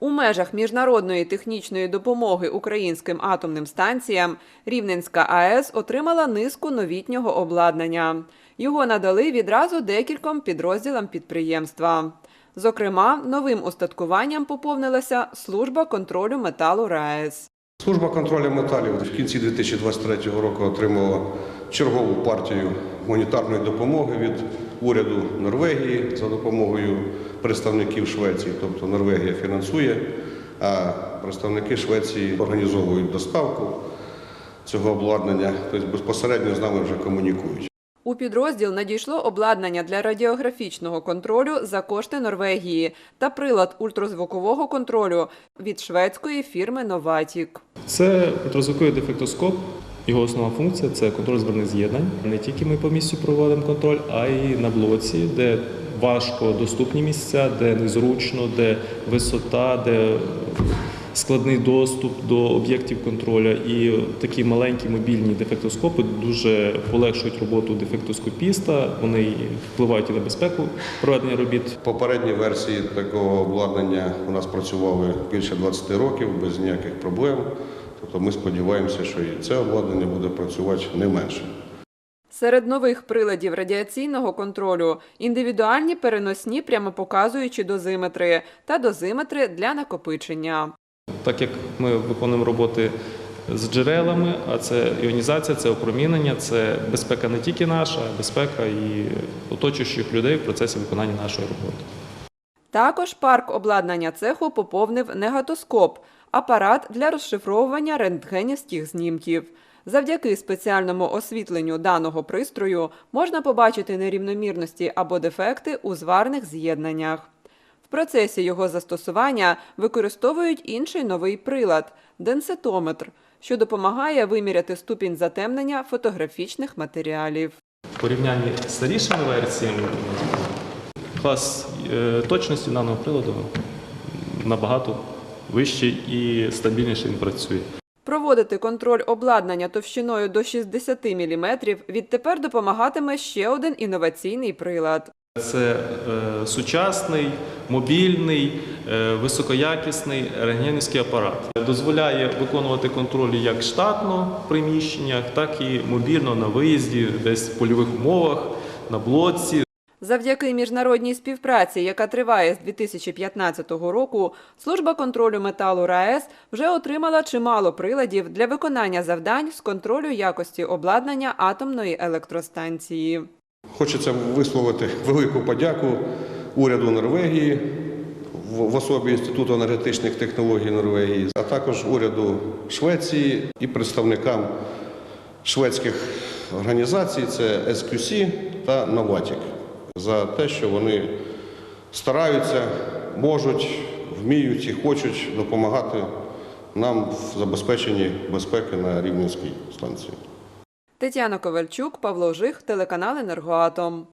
У межах міжнародної технічної допомоги українським атомним станціям Рівненська АЕС отримала низку новітнього обладнання. Його надали відразу декільком підрозділам підприємства. Зокрема, новим устаткуванням поповнилася служба контролю металу РаЕС. Служба контролю металів в кінці 2023 року отримала чергову партію гуманітарної допомоги від уряду Норвегії за допомогою представників Швеції. Тобто Норвегія фінансує, а представники Швеції організовують доставку цього обладнання, тобто безпосередньо з нами вже комунікують. У підрозділ надійшло обладнання для радіографічного контролю за кошти Норвегії та прилад ультразвукового контролю від шведської фірми Новатік. Це ультразвуковий дефектоскоп. Його основна функція це контроль зверних з'єднань. Не тільки ми по місцю проводимо контроль, а й на блоці, де важко доступні місця, де незручно, де висота, де складний доступ до об'єктів контролю. І такі маленькі мобільні дефектоскопи дуже полегшують роботу дефектоскопіста. Вони впливають і на безпеку проведення робіт. Попередні версії такого обладнання у нас працювали більше 20 років без ніяких проблем. Тобто ми сподіваємося, що і це обладнання буде працювати не менше. Серед нових приладів радіаційного контролю індивідуальні переносні прямопоказуючі дозиметри та дозиметри для накопичення. Так як ми виконуємо роботи з джерелами, а це іонізація, це опромінення, це безпека не тільки наша, а безпека і оточуючих людей в процесі виконання нашої роботи. Також парк обладнання цеху поповнив негатоскоп апарат для розшифровування рентгенівських знімків. Завдяки спеціальному освітленню даного пристрою можна побачити нерівномірності або дефекти у зварних з'єднаннях. В процесі його застосування використовують інший новий прилад денситометр, що допомагає виміряти ступінь затемнення фотографічних матеріалів. В порівнянні з старішими версіями клас е, точності даного приладу набагато вищий і стабільніше він працює. Проводити контроль обладнання товщиною до 60 мм відтепер допомагатиме ще один інноваційний прилад. Це е, сучасний, мобільний, е, високоякісний рентгенівський апарат. Дозволяє виконувати контролі як штатно в приміщеннях, так і мобільно на виїзді, десь в польових умовах, на блоці. Завдяки міжнародній співпраці, яка триває з 2015 року, служба контролю металу РаЕС вже отримала чимало приладів для виконання завдань з контролю якості обладнання атомної електростанції. Хочеться висловити велику подяку уряду Норвегії в особі Інституту енергетичних технологій Норвегії, а також уряду Швеції і представникам шведських організацій, це SQC та Novatic, за те, що вони стараються, можуть, вміють і хочуть допомагати нам в забезпеченні безпеки на Рівненській станції. Тетяна Ковальчук, Павло Жих, телеканал Енергоатом.